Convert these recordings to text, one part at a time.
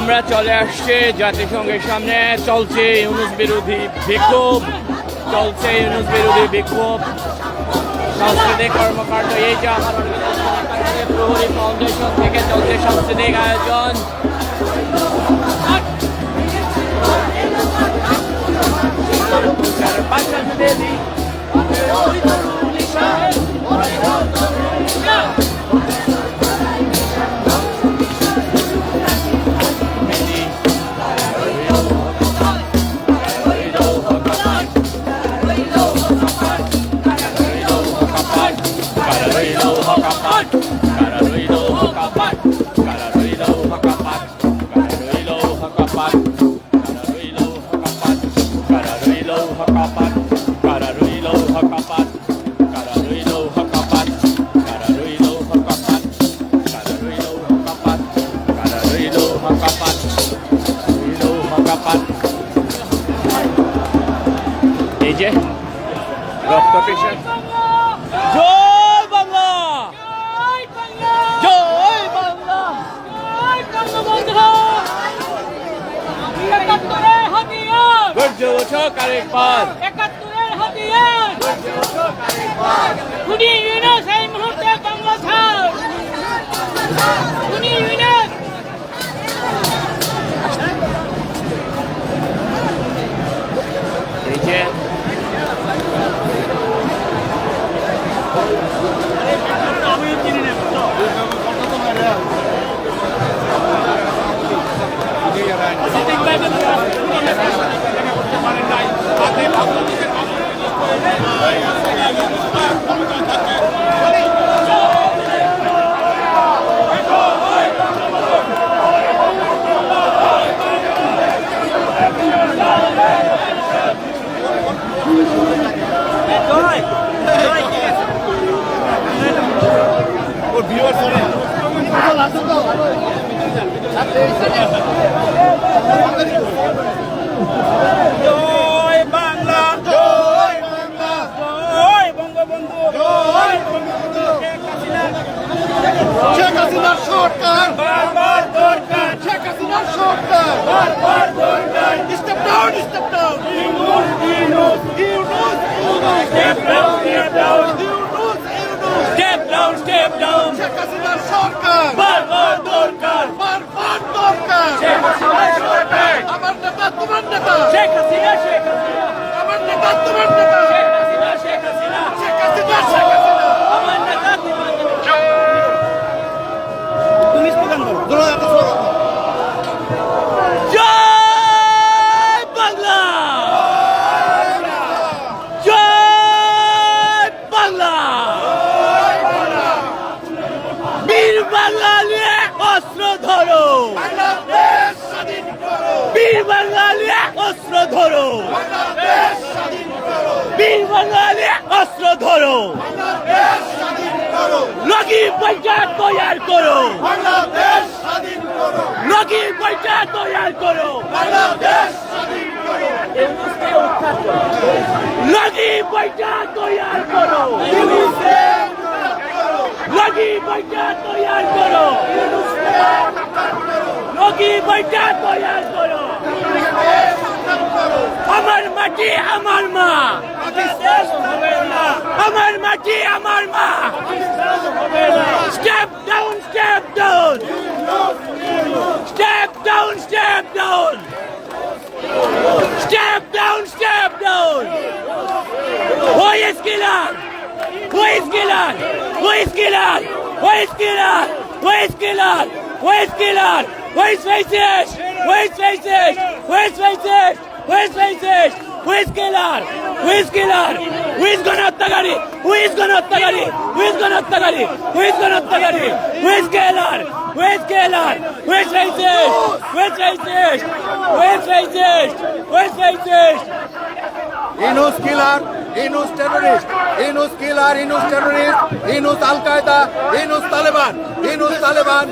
আমরা চলে আসছে জাতিসংঘের সামনে। চলছে ইউনুস বিরোধী বিক্ষোভ। চলছে ইউনুস বিরোধী বিক্ষোভ। সাংস্কৃতিক কর্মকাণ্ড এই যে আমার ফাউন্ডেশন থেকে চলছে সাংস্কৃতিক আয়োজন। এই রক্ত কিসের জয় বাংলা! জয় বাংলা! একাত্তরের হাতিয়ার! গর্জে ওঠো আরেকবার একাত্তরের হাতিয়ার! খুনি ইউনুস এই মুহূর্তে বাংলা ছাড় খুনি ইউনুস! এই যে জয় বাংলা জয় বাংলা জয় বঙ্গবন্ধু জয় বঙ্গবন্ধু শেখ হাসিনা। শেখ হাসিনার সরকার। বারবার দরকার। শেখ হাসিনার সরকার। বারবার দরকার। Step down step down Yunus Yunus Yunus. Step down step down Yunus Yunus. Step down step down Sheikh হাসিনার সরকার। বারবার দরকার বারবার দরকার শেখ হাসিনার সরকার আমার নেতা তোমার নেতা। শেখ হাসিনা শেখ হাসিনা। আমার নেতা তোমার নেতা শেখ হাসিনা শেখ হাসিনা শেখ হাসিনা শেখ হাসিনা আমার নেতা তোমার নেতা তুমি স্লোগান বলো জয় বাংলা জয় বাংলা বীর বাংলা নিয়ে অস্ত্র ধরো বাংলাদেশ স্বাধীন করো বীর বাংলা নিয়ে অস্ত্র ধরো বাংলাদেশ স্বাধীন করো বীর বাংলা নিয়ে অস্ত্র ধরো বাংলাদেশ স্বাধীন করো লগি পয়সা তৈয়ার করো বাংলাদেশ স্বাধীন করো লগি পয়সা তৈয়ার করো বাংলাদেশ স্বাধীন করো লগি পয়সা তৈয়ার করো লগি পয়সা তৈয়ার করো লগি পয়সা তৈয়ার করো আমার মাটি আমার মা আমার মাটি আমার মা step down step down step down step down step down step down Who is killer? Who is killer? Who is killer? Who is killer? Who is killer? Who is killer? Who is racist? Who is racist? Who is racist? Who is racist? Who is killer? Who is killer? Who is Ganattagari? Who is Ganattagari? Who is Ganattagari? Who is Ganattagari? Who is killer? Who is killer? Who is racist? Who is racist? Who is racist? Who is racist? Yunus killer Yunus terrorist Yunus killer Yunus terrorist Yunus Al Qaeda Yunus Taliban Yunus Taliban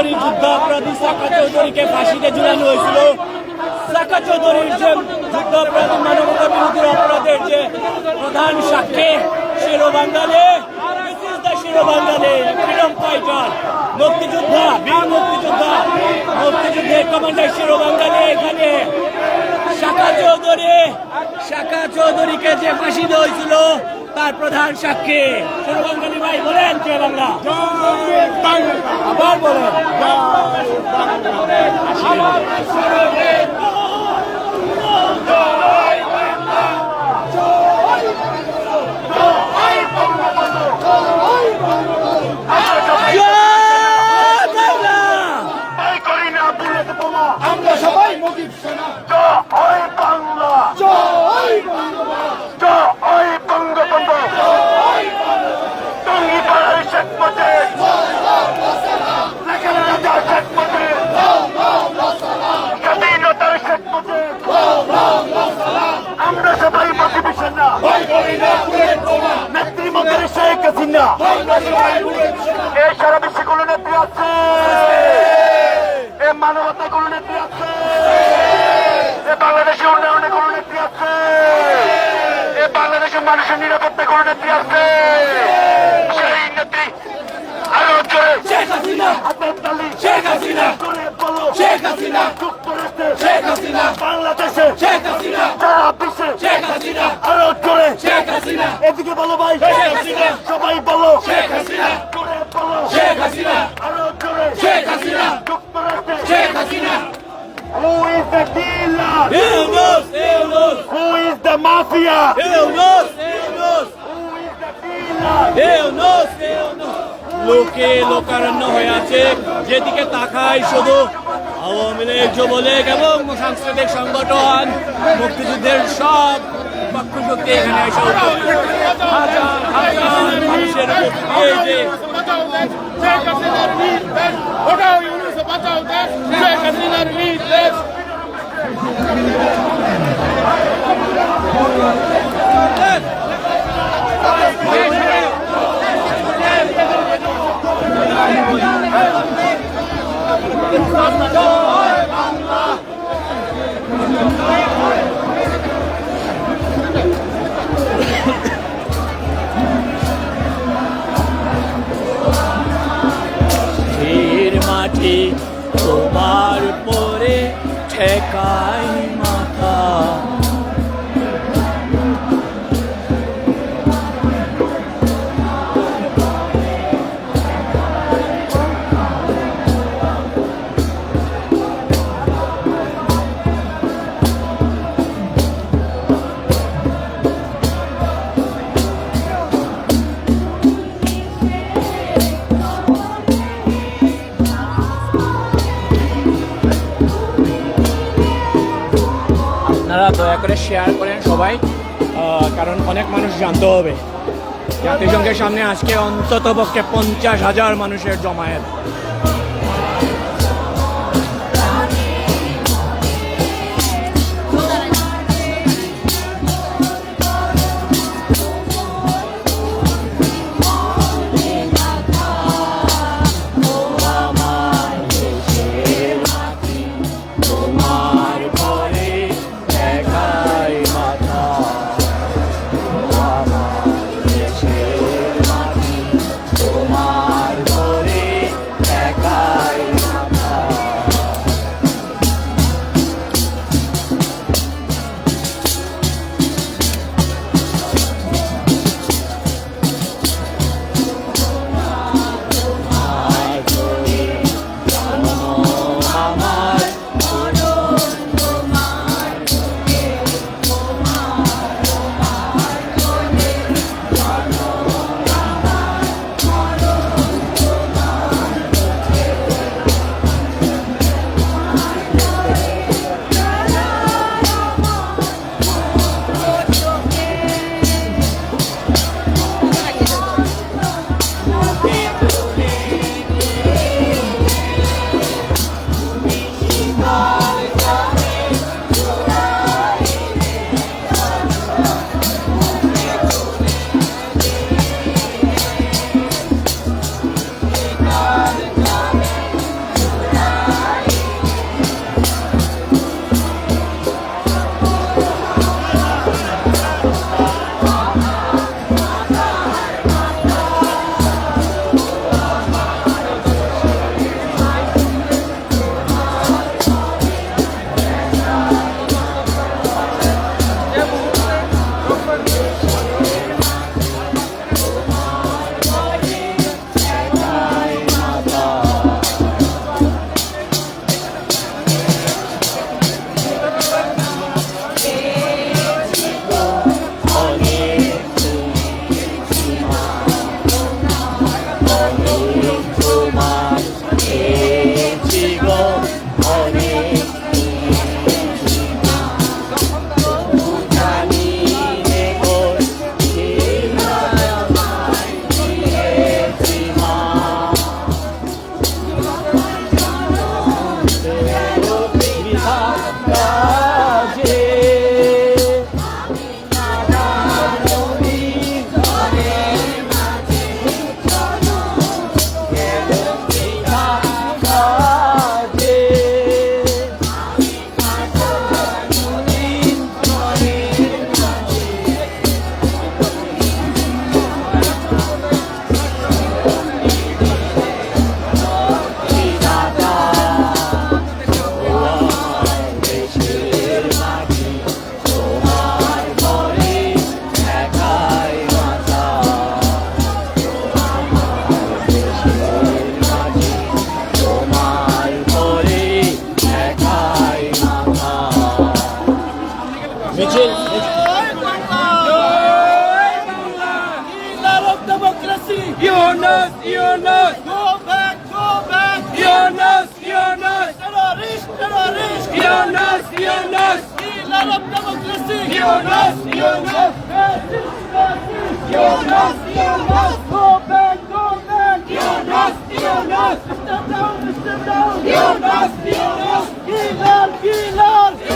Chowdhury যুদ্ধ অপরাধী সাকা চৌধুরীকে ফাঁসিতে ঝুলানো হয়েছিল। সাকা চৌধুরীর যে যুদ্ধ অপরাধী মানবতা বিরোধী অপরাধের যে প্রধান সাক্ষী শিরো বাঙ্গালে শিরো বাঙ্গালে ফ্রিডম ফাইটার মুক্তিযোদ্ধা, বীর মুক্তিযোদ্ধা, মুক্তিযুদ্ধের কমান্ডার শিরো বাঙ্গালে এখানে শাখা চৌধুরী শাখা চৌধুরীকে যে ফাঁসি দিয়েছিল হয়েছিল তার প্রধান সাক্ষী শিরো ভাই বলেন কে বাংলা। আবার বলেন জয় বাংলা আমরা সবাই মুজিব সেনা জয় বাংলা জয় বাংলা জয় বঙ্গবন্ধু টঙ্গী পাড়ার শেখ মুজিব লেখেন রাজা শেখ মুজিব স্বাধীনতার শেখ মুজিব আমরা সবাই মুজিব সেনা নেত্রীমন্ত্রী শেখ হাসিনা। এই সারা বিশ্বে কোনো নেত্রী আছে। এ মানবতা কোন নেত্রী আছে। এ বাংলাদেশের উন্নয়নে কোন নেত্রী আছে। এ বাংলাদেশের মানুষের নিরাপত্তা কোন নেত্রী আছে। সেই নেত্রী আরও জোরে। শেখ হাসিনা। শেখ হাসিনা। শেখ হাসিনা। হাসিনা। বাংলাদেশে শেখ হাসিনা। সারা বিশ্বে শেখ হাসিনা। আরও জোরে। শেখ হাসিনা। এদিকে বলো ভাই। শেখ হাসিনা। সবাই বলো। শেখ হাসিনা। জোরে বলো। শেখ হাসিনা। আরও জোরে। শেখ হাসিনা। যুক্তরাষ্ট্রে Sheikh Hasina. Who is the dealer? Yunus Yunus Who is the mafia? Yunus Yunus Who is the dealer? Yunus Yunus লোকে লোকারণ্য হয়ে আছে। যেদিকে তাকায় শুধু আওয়ামী লীগ যুবলীগ এবং সাংস্কৃতিক সংগঠন মুক্তিযুদ্ধের সব পক্ষ এখানে এসে মানুষের উপস্থিতি। এই তোমার পরে ঠেকাই জানতে হবে জাতিসংঘের সামনে আজকে অন্তত পক্ষে পঞ্চাশ হাজার মানুষের জমায়েত। Diyorsunuz, diyorsunuz. Go back, go back. Diyorsunuz, diyorsunuz. Terörist, terörist. Diyorsunuz, diyorsunuz. Değil Arap demokrasi. Diyorsunuz, diyorsunuz. Diyorsunuz, diyorsunuz. Go back, go back. Diyorsunuz, diyorsunuz. Step down, step down. Diyorsunuz, diyorsunuz. Giyiler, giyiler.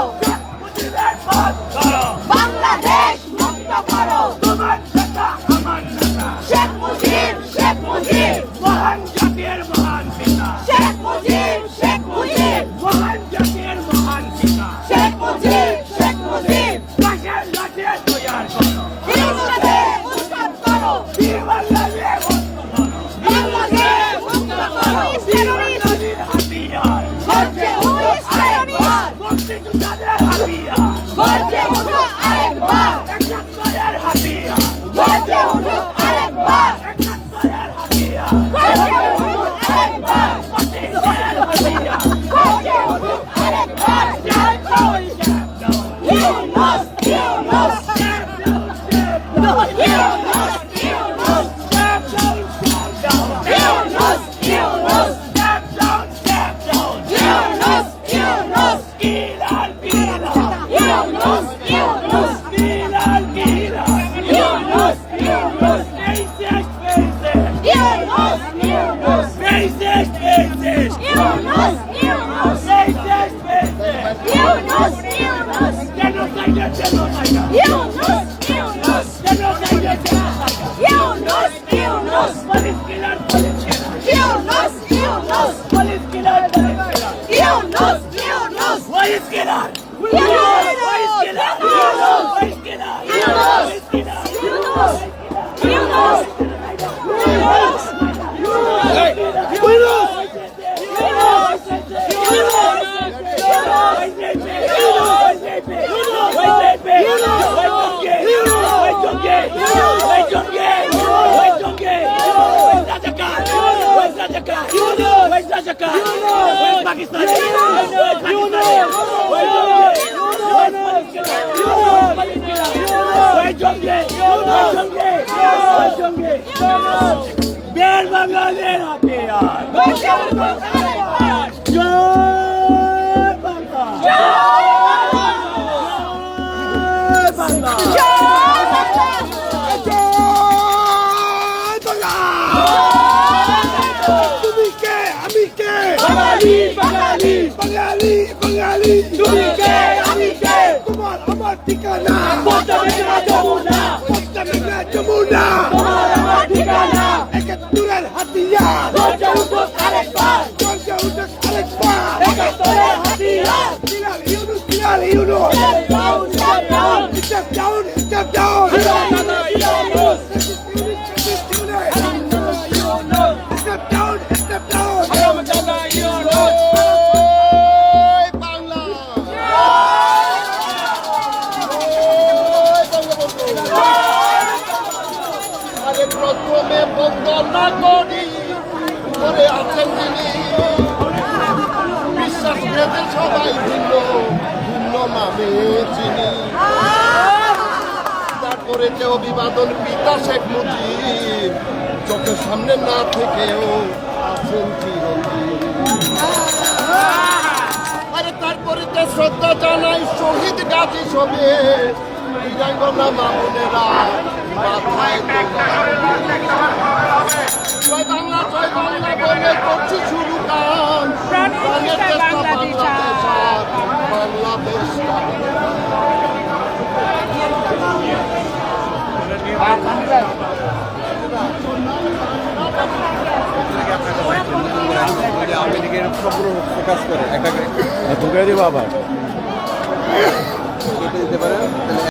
go. বের বাংলাদেশ হাতে জয় বাংলা জয় বাংলা ঠিকানা যমুনা তোমার আমার ঠিকানা একাত্তরের হাতিয়ার গর্জে উঠো আরেকবার গর্জে উঠো আরেকবার একাত্তরের হাতিয়ার Bilal Yunus Bilal Yunus down down down down down down down down down যে অভিবাদন পিতা শেখ মুজিব। চোখের সামনে না থেকেও আছেন আরে তারপরে যে শ্রদ্ধা জানাই শহীদ গাজী সবে বীরাঙ্গনা মামুনেরা বাংলা বাংলা বাংলাদেশ। আওয়ামী লীগের ফোকাস করে একটা ঢুকে দিব আবার। দিতে পারেন